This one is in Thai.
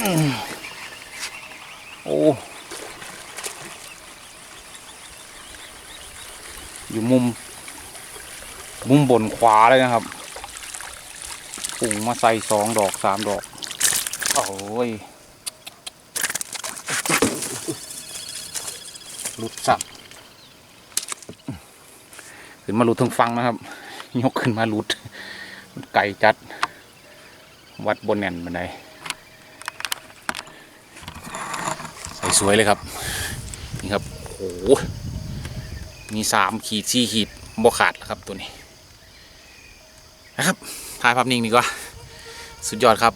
นโอ้ อยู่มุม มุมบนขวาเลยนะครับปุ่งมาใส่สองดอกสามดอก โอ้ยหลุดสับขึ้นมาหลุดทางฟังนะครับ ยกขึ้นมาหลุด ไก่จัด วัดบนแน่นบันไดใส่ สวยเลยครับ นี่ครับโอ้โหมีสามขีดสี่ขีดบ่ขาดแล้วครับตัวนี้นะครับถ่ายภาพนิ่งดีกว่า สุดยอดครับ